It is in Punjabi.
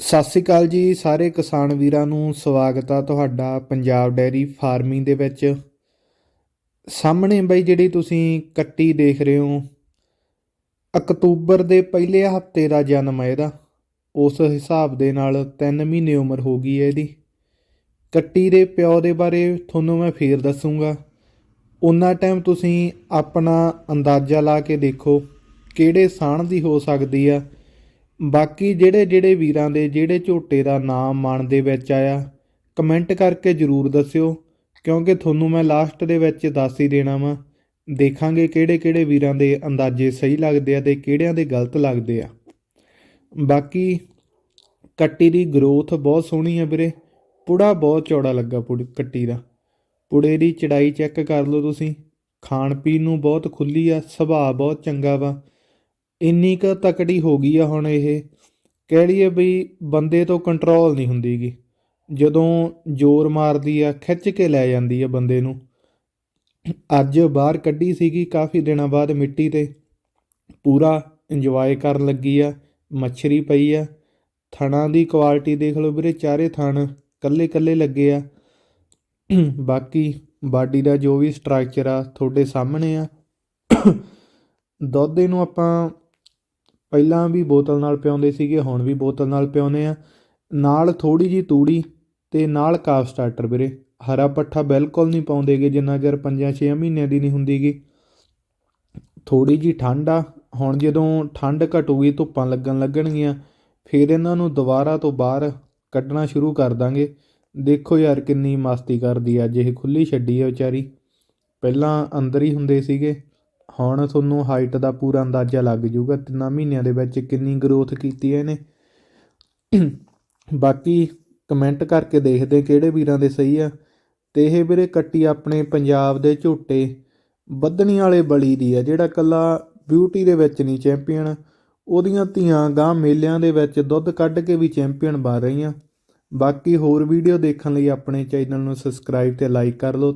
ਸਤਿ ਸ੍ਰੀ ਅਕਾਲ ਜੀ ਸਾਰੇ ਕਿਸਾਨ ਵੀਰਾਂ ਨੂੰ ਸਵਾਗਤ ਆ ਤੁਹਾਡਾ ਪੰਜਾਬ ਡੈਰੀ ਫਾਰਮਿੰਗ ਦੇ ਵਿੱਚ। ਸਾਹਮਣੇ ਬਈ ਜਿਹੜੀ ਤੁਸੀਂ ਕੱਟੀ ਦੇਖ ਰਹੇ ਹੋ, ਅਕਤੂਬਰ ਦੇ ਪਹਿਲੇ ਹਫ਼ਤੇ ਦਾ ਜਨਮ ਹੈ ਇਹਦਾ। ਉਸ ਹਿਸਾਬ ਦੇ ਨਾਲ 3 ਮਹੀਨੇ ਉਮਰ ਹੋ ਗਈ ਹੈ ਇਹਦੀ। ਕੱਟੀ ਦੇ ਪਿਓ ਦੇ ਬਾਰੇ ਤੁਹਾਨੂੰ ਮੈਂ ਫੇਰ ਦੱਸੂਗਾ। ਉਨਾ ਟਾਈਮ ਤੁਸੀਂ ਆਪਣਾ ਅੰਦਾਜ਼ਾ ਲਾ ਕੇ ਦੇਖੋ ਕਿਹੜੇ ਸਾਣ ਦੀ ਹੋ ਸਕਦੀ ਆ। ਬਾਕੀ ਜਿਹੜੇ ਜਿਹੜੇ ਵੀਰਾਂ ਦੇ ਜਿਹੜੇ ਝੋਟੇ ਦਾ ਨਾਮ ਮਨ ਦੇ ਵਿੱਚ ਆਇਆ ਕਮੈਂਟ ਕਰਕੇ ਜਰੂਰ ਦੱਸਿਓ, ਕਿਉਂਕਿ ਤੁਹਾਨੂੰ ਮੈਂ ਲਾਸਟ ਦੇ ਵਿੱਚ ਦੱਸ ਹੀ ਦੇਣਾ ਵਾ। ਦੇਖਾਂਗੇ ਕਿਹੜੇ ਕਿਹੜੇ ਵੀਰਾਂ ਦੇ ਅੰਦਾਜ਼ੇ ਸਹੀ ਲੱਗਦੇ ਆ ਤੇ ਕਿਹੜਿਆਂ ਦੇ ਗਲਤ ਲੱਗਦੇ ਆ। ਬਾਕੀ ਕੱਟੀ ਦੀ ਗਰੋਥ ਬਹੁਤ ਸੋਹਣੀ ਆ ਵੀਰੇ। ਪੁੜਾ ਬਹੁਤ ਚੌੜਾ ਲੱਗਾ ਪੁੜ ਕੱਟੀ ਦਾ। ਪੁੜੇ ਦੀ ਚੜਾਈ ਚੈੱਕ ਕਰ ਲਓ ਤੁਸੀਂ। ਖਾਣ ਪੀਣ ਨੂੰ ਬਹੁਤ ਖੁੱਲੀ ਆ, ਸੁਭਾਅ ਬਹੁਤ ਚੰਗਾ ਵਾ। ਇੰਨੀ ਕੁ ਤਕੜੀ ਹੋ ਗਈ ਆ ਹੁਣ ਇਹ, ਕਹਿ ਲਈਏ ਵੀ ਬੰਦੇ ਤੋਂ ਕੰਟਰੋਲ ਨਹੀਂ ਹੁੰਦੀ ਗੀ। ਜਦੋਂ ਜ਼ੋਰ ਮਾਰਦੀ ਆ, ਖਿੱਚ ਕੇ ਲੈ ਜਾਂਦੀ ਆ ਬੰਦੇ ਨੂੰ। ਅੱਜ ਬਾਹਰ ਕੱਢੀ ਸੀਗੀ ਕਾਫੀ ਦਿਨਾਂ ਬਾਅਦ ਮਿੱਟੀ ਤੇ। ਪੂਰਾ ਇੰਜੋਏ ਕਰਨ ਲੱਗੀ ਆ, ਮੱਛਰੀ ਪਈ ਆ। ਥਣਾਂ ਦੀ ਕੁਆਲਿਟੀ ਦੇਖ ਲਓ ਵੀਰੇ, ਚਾਰੇ ਥਣ ਕੱਲੇ ਕੱਲੇ ਲੱਗੇ ਆ। ਬਾਕੀ ਬਾਡੀ ਦਾ ਜੋ ਵੀ ਸਟਰਕਚਰ ਆ, ਤੁਹਾਡੇ ਸਾਹਮਣੇ ਆ। ਦੁੱਧ ਇਹਨੂੰ ਆਪਾਂ ਪਹਿਲਾਂ ਵੀ ਬੋਤਲ ਨਾਲ ਪਿਆਉਂਦੇ ਸੀਗੇ, ਹੁਣ ਵੀ ਬੋਤਲ ਨਾਲ ਪਿਆਉਂਦੇ ਹਾਂ ਨਾਲ ਥੋੜ੍ਹੀ ਜਿਹੀ ਤੂੜੀ ਅਤੇ ਨਾਲ ਕਾਫ ਸਟਾਰਟਰ ਵੀਰੇ। ਹਰਾ ਪੱਠਾ ਬਿਲਕੁਲ ਨਹੀਂ ਪਾਉਂਦੇ ਗੇ, ਜਿੰਨਾ ਚਿਰ 5-6 ਮਹੀਨਿਆਂ ਦੀ ਨਹੀਂ ਹੁੰਦੀ ਗੀ। ਥੋੜ੍ਹੀ ਜਿਹੀ ਠੰਡ ਆ। ਹੁਣ ਜਦੋਂ ਠੰਡ ਘਟੂਗੀ, ਧੁੱਪਾਂ ਲੱਗਣ ਲੱਗਣਗੀਆਂ, ਫਿਰ ਇਹਨਾਂ ਨੂੰ ਦੁਬਾਰਾ ਤੋਂ ਬਾਹਰ ਕੱਢਣਾ ਸ਼ੁਰੂ ਕਰ ਦਾਂਗੇ। ਦੇਖੋ ਯਾਰ ਕਿੰਨੀ ਮਸਤੀ ਕਰਦੀ ਆ। ਅੱਜ ਇਹ ਖੁੱਲੀ ਛੱਡੀ ਆ ਵਿਚਾਰੀ। ਪਹਿਲਾਂ ਅੰਦਰ ਹੀ ਹੁੰਦੇ ਸੀਗੇ। ਹੁਣ ਤੁਹਾਨੂੰ ਹਾਈਟ ਦਾ ਪੂਰਾ ਅੰਦਾਜ਼ਾ ਲੱਗ ਜਾਊਗਾ, ਤਿੰਨਾਂ ਮਹੀਨਿਆਂ ਦੇ ਵਿੱਚ ਕਿੰਨੀ ਗਰੋਥ ਕੀਤੀ ਹੈ ਇਹਨੇ। ਬਾਕੀ ਕਮੈਂਟ ਕਰਕੇ ਦੇਖਦੇ ਕਿਹੜੇ ਵੀਰਾਂ ਦੇ ਸਹੀ ਆ। ਤੇ ਇਹ ਵੀਰੇ ਕੱਟੀ ਆਪਣੇ ਪੰਜਾਬ ਦੇ ਝੋਟੇ ਬੱਦਣੀ ਵਾਲੇ ਬਲੀ ਦੀ ਆ, ਜਿਹੜਾ ਕੱਲਾ ਬਿਊਟੀ ਦੇ ਵਿੱਚ ਨਹੀਂ ਚੈਂਪੀਅਨ ਉਹਦੀਆਂ ਧੀਆਂ ਗਾਂ ਮੇਲਿਆਂ ਦੇ ਵਿੱਚ ਦੁੱਧ ਕੱਢ ਕੇ ਵੀ ਚੈਂਪੀਅਨ ਬਣ ਰਹੀਆਂ। ਬਾਕੀ ਹੋਰ ਵੀਡੀਓ ਦੇਖਣ ਲਈ ਆਪਣੇ ਚੈਨਲ ਨੂੰ ਸਬਸਕ੍ਰਾਈਬ ਤੇ ਲਾਈਕ ਕਰ ਲਓ।